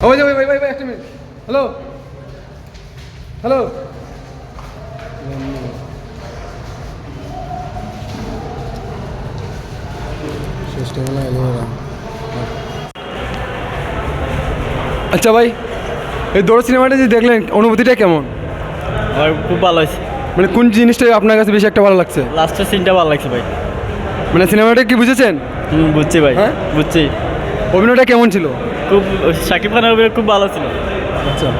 ওই ওই ভাই ভাই একটা মিনিট হ্যালো হ্যালো আচ্ছা ভাই এই দৌড় সিনেমাটা যে দেখলেন অনুভূতিটা কেমন? আমার খুব ভালো হয়েছে। মানে কোন জিনিসটা আপনার কাছে বেশি একটা ভালো লাগছে? লাস্টের সিনটা ভালো লাগছে ভাই। মানে সিনেমাটা কি বুঝেছেন? বুঝছি ভাই হ্যাঁ? বুঝছি। অভিনয়টা কেমন ছিল? খুব শাকিব খানের অভিনয় খুব ভালো ছিল। আচ্ছা।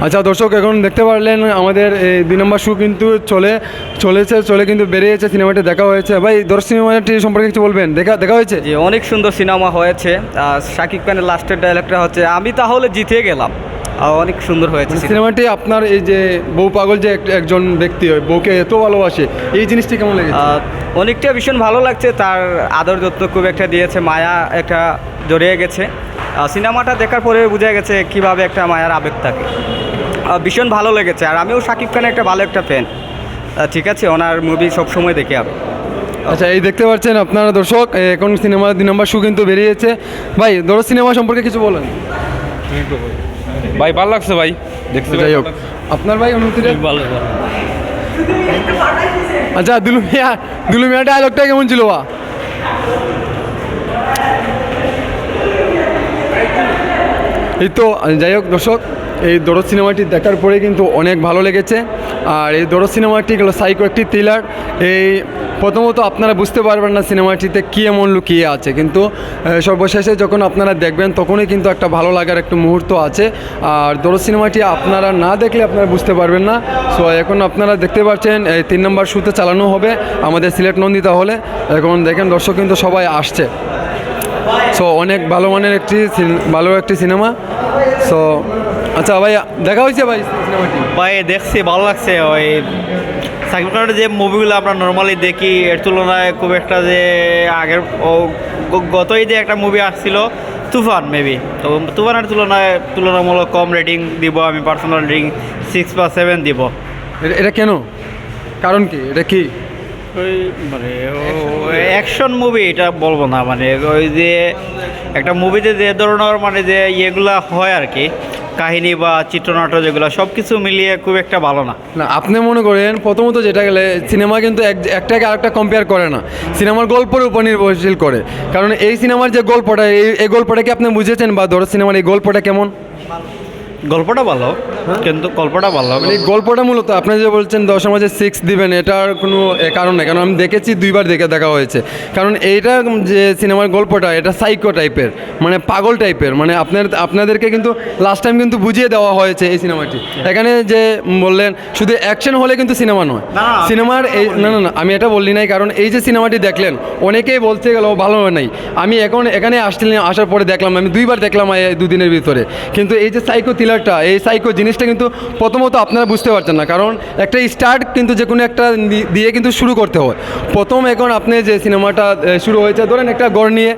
আচ্ছা দর্শক এখন দেখতে পারলেন আমাদের এই দুই নম্বর শু কিন্তু চলে চলেছে চলে কিন্তু বেরিয়েছে সিনেমাটি দেখা হয়েছে। ভাই দর্শক সিনেমাটি সম্পর্কে কিছু বলবেন? দেখা দেখা হয়েছে? জি অনেক সুন্দর সিনেমা হয়েছে। আর শাকিব খানের লাস্টের ডায়লগটা হচ্ছে আমি তাহলে জিতে গেলাম। আর অনেক সুন্দর হয়েছে মানে সিনেমাটি আপনার এই যে বউ পাগল যে এক- একজন ব্যক্তি হয় বউকে এত ভালোবাসে এই জিনিসটি কেমন লেগেছে? আহ, অনেকটা ভীষণ ভালো লাগছে তার আদর যত্ন খুব একটা দিয়েছে মায়া একটা জড়িয়ে গেছে। সিনেমাটা দেখার পরে বোঝা গেছে কীভাবে একটা মায়ার আবেগ থাকে। ভীষণ ভালো লেগেছে আর আমিও শাকিব খানের একটা ভালো একটা ফ্যান ঠিক আছে ওনার মুভি সবসময় দেখি আমি আচ্ছা এই দেখতে পাচ্ছেন আপনারা দর্শক এখন সিনেমা দুই নম্বর শু কিন্তু বেরিয়েছে। ভাই ধরো সিনেমা সম্পর্কে কিছু বলেন। ভাই ভালো লাগছে ভাই দেখতে যাই হোক। আপনার ভাই অনুভূতিটা? ভালো। আচ্ছা দুলু মিয়া দুলু মিয়া ডায়লগটা কেমন ছিল বা? এই তো, যাই হোক দর্শক, এই দরদ সিনেমাটি দেখার পরে কিন্তু অনেক ভালো লেগেছে। আর এই দরদ সিনেমাটি গেলো সাইকো একটি থ্রিলার এই প্রথমত আপনারা বুঝতে পারবেন না সিনেমাটিতে কী এমন লুকিয়ে আছে। কিন্তু সর্বশেষে যখন আপনারা দেখবেন, তখনই কিন্তু একটা ভালো লাগার একটা মুহূর্ত আছে। আর দরদ সিনেমাটি আপনারা না দেখলে আপনারা বুঝতে পারবেন না। সো, এখন আপনারা দেখতে পাচ্ছেন, এই তিন নম্বর শুতে চালানো হবে আমাদের সিলেট নন্দিতা হলে। এখন দেখেন দর্শক কিন্তু সবাই আসছে। সো, অনেক ভালো মানের একটি ভালো একটি সিনেমা। সো আচ্ছা ভাই দেখা হয়েছে ভাই সিনেমাটি? ভাই দেখছি ভালো লাগছে ওই সাকিব খানের যে মুভিগুলো আমরা নর্মালি দেখি এর তুলনায় খুব একটা যে আগের ও গ- গত ঈদে একটা মুভি আসছিল তুফান মেবি তো তুফানের তুলনায় তুলনামূলক কম রেটিং দিব আমি পার্সোনাল রেটিং সিক্স বা সেভেন দিব। এটা- এটা কেন? কারণ কি? এটা কি? ওই মানে অ্যাকশন মুভি এটা বলব না মানে ওই যে একটা মুভিতে যে ধরনের মানে যে ইয়েগুলো হয় আর কি কাহিনী বা চিত্রনাট্য যেগুলো সব কিছু মিলিয়ে খুব একটা ভালো না। না, আপনি মনে করেন, প্রথমত যেটা গেলে সিনেমা কিন্তু এক একটাকে আরেকটা কম্পেয়ার করে না। সিনেমার গল্পের উপর নির্ভরশীল করে। কারণ এই সিনেমার যে গল্পটা, এই এই গল্পটা কি আপনি বুঝেছেন? বা ধরো সিনেমার এই গল্পটা কেমন? গল্পটা ভালো কিন্তু গল্পটা ভালো। মানে এই গল্পটা মূলত আপনি যে বলছেন দশের মাঝে সিক্স দিবেন এটার কোনো কারণ নেই। কারণ আমি দেখেছি দুইবার দেখে দেখা হয়েছে। কারণ এইটা যে সিনেমার গল্পটা এটা সাইকো টাইপের মানে পাগল টাইপের মানে আপনার আপনাদেরকে কিন্তু লাস্ট টাইম কিন্তু বুঝিয়ে দেওয়া হয়েছে এই সিনেমাটি এখানে যে বললেন শুধু অ্যাকশন হলে কিন্তু সিনেমা নয়। সিনেমার এই না না না আমি এটা বললি নাই। কারণ এই যে সিনেমাটি দেখলেন অনেকেই বলতে গেল ভালো হয় নাই। আমি এখন এখানে আসছিলাম আসার পরে দেখলাম আমি দুইবার দেখলাম এই দুদিনের ভিতরে। কিন্তু এই যে সাইকো থ্রিলারটা এই সাইকো জিনিসটা কিন্তু প্রথমত আপনারা বুঝতে পারছেন না। কারণ একটা স্টার্ট কিন্তু যে কোনো একটা দিয়ে কিন্তু শুরু করতে হয়। প্রথম এখন আপনি যে সিনেমাটা শুরু হয়েছে ধরেন একটা গড় নিয়ে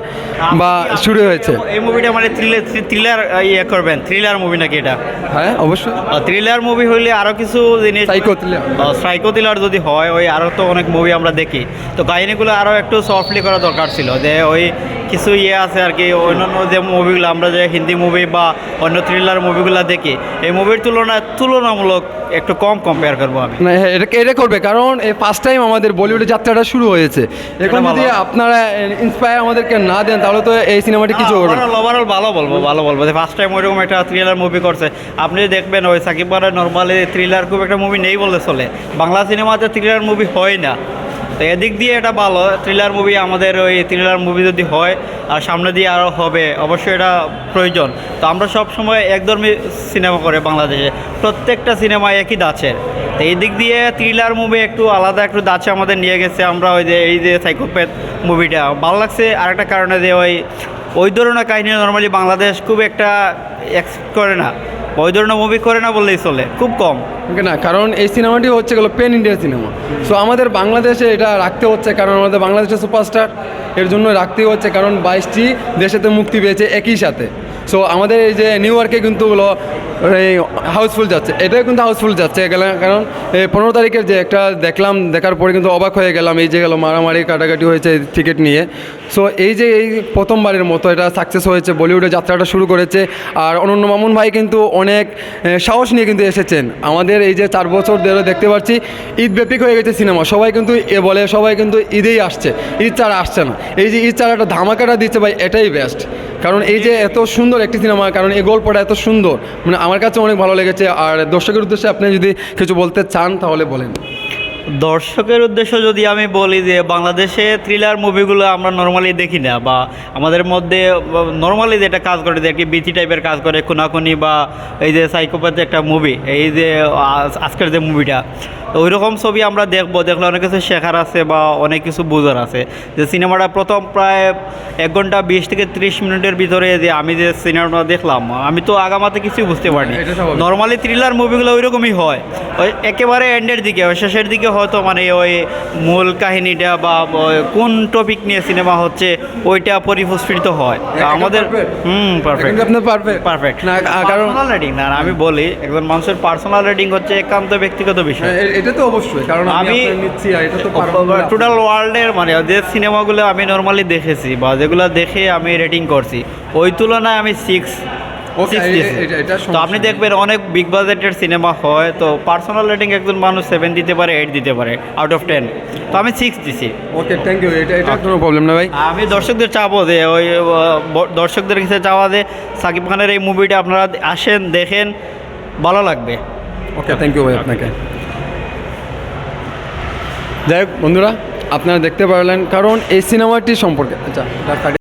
বা শুরু হয়েছে। এই মুভিটা মানে থ্রিলার থ্রিলার ইয়ে করবেন থ্রিলার মুভি নাকি এটা? হ্যাঁ অবশ্যই। থ্রিলার মুভি হইলে আরও কিছু জিনিস সাইকো থ্রিলার সাইকো থ্রিলার যদি হয় ওই আরও তো অনেক মুভি আমরা দেখি। তো কাহিনিগুলো আরও একটু সফটলি করা দরকার ছিল যে ওই কিছু ইয়ে আছে আর কি অন্যান্য যে মুভিগুলো আমরা যে হিন্দি মুভি বা অন্য থ্রিলার মুভিগুলো দেখি এই মুভির তুলনায় তুলনামূলক একটু কম কম্পেয়ার করব আমি। হ্যাঁ এটা এটা করবে কারণ এই ফার্স্ট টাইম আমাদের বলিউডের যাত্রাটা শুরু হয়েছে। এখন। যদি আপনারা ইন্সপায়ার আমাদেরকে না দেন তাহলে তো এই সিনেমাটি কিছু হবে না ওভারঅল ভালো বলব ভালো বলব। যে ফার্স্ট টাইম ওইরকম একটা থ্রিলার মুভি করছে। আপনি দেখবেন ওই সাকিব খানের নর্মালি থ্রিলার খুব একটা মুভি নেই বললে চলে। বাংলা সিনেমাতে থ্রিলার মুভি হয় না। তো এদিক দিয়ে এটা ভালো। থ্রিলার মুভি আমাদের ওই থ্রিলার মুভি যদি হয়, আর সামনে দিয়ে আরও হবে, অবশ্যই এটা প্রয়োজন। তো আমরা সব সময় একধর্মী সিনেমা করে বাংলাদেশে। প্রত্যেকটা সিনেমা একই দাঁচের তো এই দিক দিয়ে থ্রিলার মুভি একটু আলাদা, একটু দাঁচে আমাদের নিয়ে গেছে আমরা ওই যে, এই যে সাইকোপ্যাথ মুভিটা ভালো লাগছে আরেকটা কারণে যে ওই ওই ধরনের কাহিনী নর্মালি বাংলাদেশ খুব একটা এক্সপেক্ট করে না। ওই ধরনের মুভি করে না বললেই চলে। খুব কম। না, কারণ এই সিনেমাটি হচ্ছে গেলো পেন ইন্ডিয়া সিনেমা সো আমাদের বাংলাদেশে এটা রাখতে হচ্ছে, কারণ আমাদের বাংলাদেশের সুপারস্টার এর জন্য রাখতেই হচ্ছে, কারণ বাইশটি দেশেতে মুক্তি পেয়েছে একই সাথে। সো আমাদের এই যে নিউ ইয়র্কে কিন্তু হাউসফুল যাচ্ছে। এটাও কিন্তু হাউসফুল যাচ্ছে কারণ পনেরো তারিখের যে একটা দেখলাম, দেখার পরে কিন্তু অবাক হয়ে গেলাম, এই যে গেল মারামারি, কাটাকাটি হয়েছে টিকিট নিয়ে। সো এই যে এই প্রথমবারের মতো এটা সাকসেস হয়েছে বলিউডে যাত্রাটা শুরু করেছে, আর অনন্য মামুন ভাই কিন্তু অনেক সাহস নিয়ে কিন্তু এসেছেন। আমাদের এই যে চার বছর ধরে দেখতে পাচ্ছি ঈদ ব্যাপিক হয়ে গেছে সিনেমা। সবাই কিন্তু এ বলে, সবাই কিন্তু ঈদেই আসছে। ঈদ ছাড়া আসছে না। এই যে ঈদ ছাড়া একটা ধামাকাটা দিচ্ছে ভাই, এটাই বেস্ট কারণ এই যে এত সুন্দর একটি সিনেমা, কারণ এই গল্পটা এত সুন্দর। মানে আমার কাছে অনেক ভালো লেগেছে। আর দর্শকের উদ্দেশ্যে আপনি যদি কিছু বলতে চান, তাহলে বলেন। দর্শকের উদ্দেশ্য যদি আমি বলি যে, বাংলাদেশে থ্রিলার মুভিগুলো আমরা নর্মালি দেখি না বা আমাদের মধ্যে নর্মালি যেটা কাজ করে, যে একটি বিচি টাইপের কাজ করে, খুনাখুনি বা এই যে সাইকোপ্যাথি একটা মুভি এই যে আজকের যে মুভিটা ওই রকম ছবি আমরা দেখব দেখলে অনেক কিছু শেখার আছে বা অনেক কিছু বোঝার আছে। যে সিনেমাটা প্রথম প্রায় এক ঘণ্টা বিশ থেকে ত্রিশ মিনিটের ভিতরে যে আমি যে সিনেমাটা দেখলাম আমি তো আগামাতে কিছুই বুঝতে পারিনি। নর্মালি থ্রিলার মুভিগুলো ওই রকমই হয়। ওই একেবারে এন্ডের দিকে ওই শেষের দিকে হয়তো মানে ওই মূল কাহিনীটা বা কোন টপিক নিয়ে সিনেমা হচ্ছে ওইটা পরিপুষ্পিত হয়। আমাদের হুম পারফেক্ট আপনার পারফেক্ট পারফেক্ট না কারণ রেটিং না আমি বলি একজন মানুষের পার্সোনাল রেটিং হচ্ছে একান্ত ব্যক্তিগত বিষয়। এ- এটা তো অবশ্যই কারণ আমি নিচ্ছি আর এটা তো টোটাল ওয়ার্ল্ডের মানে যে সিনেমাগুলো আমি নর্মালি দেখেছি বা যেগুলো দেখে আমি রেটিং করছি ওই তুলনায় আমি সিক্স তো আপনি দেখবেন অনেক বিগ বাজেটের সিনেমা হয় তো পার্সোনাল রেটিং একজন মানুষ সেভেন দিতে পারে এইট দিতে পারে আউট অফ টেন তো আমি সিক্স দিছি। ওকে থ্যাংক ইউ এটা এটা কোনো প্রবলেম না ভাই। আমি দর্শকদের চাবো যে ওই দর্শকদের কাছে চাওয়া যে সাকিব খানের এই মুভিটা আপনারা আসেন দেখেন ভালো লাগবে। ওকে থ্যাংক ইউ ভাই আপনাকে। যাই হোক বন্ধুরা আপনারা দেখতে পারলেন কারণ এই সিনেমাটি সম্পর্কে আচ্ছা